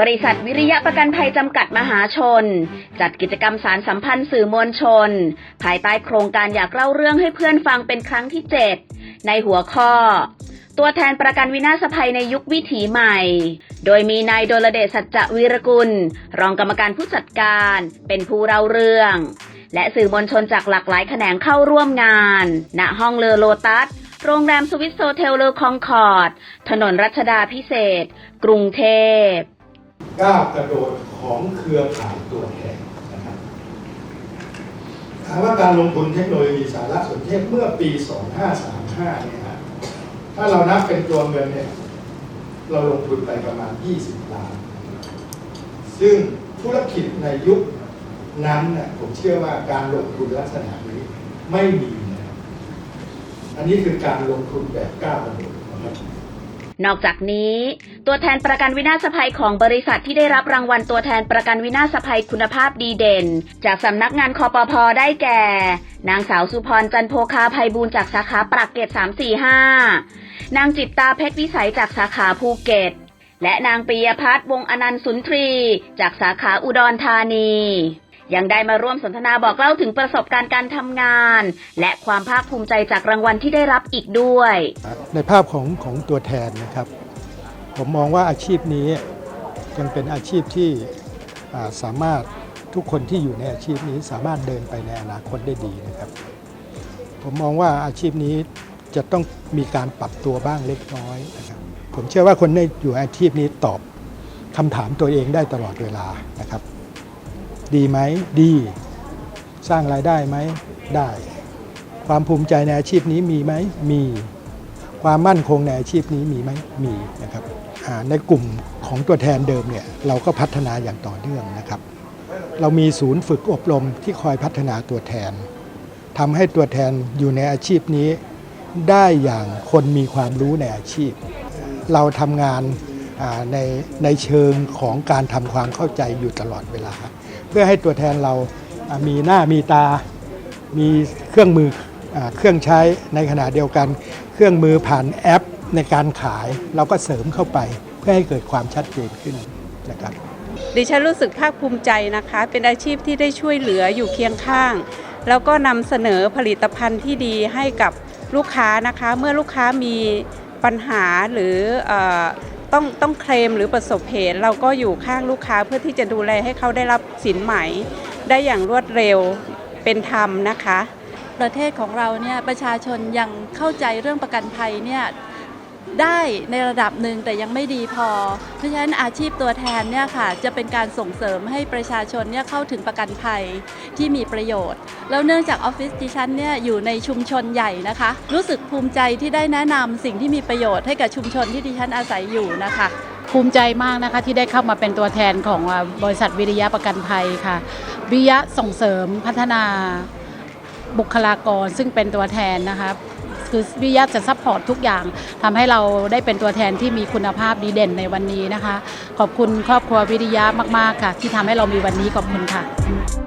บริษัทวิริยะประกันภัยจำกัดมหาชน จัดกิจกรรมสารสัมพันธ์สื่อมวลชน ภายใต้โครงการอยากเล่าเรื่องให้เพื่อนฟังเป็นครั้งที่ 7 ในหัวข้อ ตัวแทนประกันวินาศภัยในยุควิถีใหม่ โดยมีนายโดลเดชสัจจวีรกุล รองกรรมการผู้จัดการ เป็นผู้เล่าเรื่อง และสื่อมวลชนจากหลากหลายแขนงเข้าร่วมงาน ณห้องเลอโลตัสโรงแรมสวิสโซเทลเลอคองคอร์ด ถนนรัชดาพิเศษกกรุงเทพ ก้าวกระโดดของเครือข่ายตัวแทนนะครับถามว่าการลงทุนเทคโนโลยีสารสนเทศเมื่อปี 2535 เนี่ยฮะถ้าเรานับเป็นตัวเงินเนี่ยเราลงทุนไปประมาณ 20 ล้าน ซึ่งธุรกิจในยุคนั้นเนี่ยผมเชื่อว่าการลงทุนลักษณะนี้ไม่มีนะอันนี้คือการลงทุนแบบก้าวกระโดดนะครับ นอกจากนี้ ตัวแทนประกันวินาศภัยของบริษัทที่ได้รับรางวัลตัวแทนประกันวินาศภัยคุณภาพดีเด่น จากสำนักงานคอปพได้แก่ นางสาวสุพรจันโพคาภัยบูลจากสาขาปรักเกต345 นางจิตตาเพชรวิสัยจากสาขาภูเก็ต และนางปิยพัฒน์วงอนันต์สุนทรี จากสาขาอุดรธานี ยังได้มาร่วมสนทนาบอกเล่าถึงประสบการณ์การทำงาน และความภาคภูมิใจจากรางวัลที่ได้รับอีกด้วย ในภาพของของตัวแทนนะครับ ผมมองว่าอาชีพนี้ยังเป็นอาชีพที่สามารถทุกคนที่อยู่ในอาชีพนี้สามารถเดินไปในอนาคตได้ดีนะครับ ผมมองว่าอาชีพนี้จะต้องมีการปรับตัวบ้างเล็กน้อยนะครับผมเชื่อว่าคนในอยู่อาชีพนี้ตอบคำถามตัวเองได้ตลอดเวลานะครับ ดีไหมดี สร้างรายได้ไหมได้ ความภูมิใจในอาชีพนี้มีไหมมี ความมั่นคงในอาชีพนี้มีไหมมีนะครับในกลุ่มของตัวแทนเดิมเนี่ยเราก็พัฒนาอย่างต่อเนื่องนะครับ เรามีศูนย์ฝึกอบรมที่คอยพัฒนาตัวแทนทำให้ตัวแทนอยู่ในอาชีพนี้ ได้อย่างคนมีความรู้ในอาชีพ เราทำงานในในเชิงของการทำความเข้าใจอยู่ตลอดเวลา เพื่อให้ตัวแทนเรามีหน้ามีตา มีเครื่องมืออเครื่องใช้ในขณะเดียวกัน เครื่องมือผ่านแอปในการขายเราก็เสริมเข้าไป เพื่อให้เกิดความชัดเจนขึ้นนะครับดิฉันรู้สึกภาคภูมิใจนะคะ เป็นอาชีพที่ได้ช่วยเหลืออยู่เคียงข้าง แล้วก็นำเสนอผลิตภัณฑ์ที่ดีให้กับลูกค้านะคะ เมื่อลูกค้ามีปัญหาหรืออ ต้องต้องเคลมหรือประสบเหตุ เราก็อยู่ข้างลูกค้าเพื่อที่จะดูแลให้เขาได้รับสินไหม ได้อย่างรวดเร็วเป็นธรรมนะคะ ประเทศของเราเนี่ยประชาชนยังเข้าใจเรื่องประกันภัยเนี่ย ได้ในระดับหนึ่งแต่ยังไม่ดีพอ เพราะฉะนั้นอาชีพตัวแทนเนี่ยค่ะจะเป็นการส่งเสริมให้ประชาชนเนี่ยเข้าถึงประกันภัยที่มีประโยชน์ แล้วเนื่องจากออฟฟิศดิฉันเนี่ยอยู่ในชุมชนใหญ่นะคะ รู้สึกภูมิใจที่ได้แนะนำสิ่งที่มีประโยชน์ให้กับชุมชนที่ดิฉันอาศัยอยู่นะคะภูมิใจมากนะคะที่ได้เข้ามาเป็นตัวแทนของบริษัทวิริยะประกันภัยค่ะ วิริยะส่งเสริมพัฒนาบุคลากรซึ่งเป็นตัวแทนนะคะ คือวิริยาจะซัพพอร์ตทุกอย่างทำให้เราได้เป็นตัวแทนที่มีคุณภาพดีเด่นในวันนี้นะคะ ขอบคุณครอบครัววิริยะมาก ๆ ค่ะ ที่ทำให้เรามีวันนี้ขอบคุณค่ะ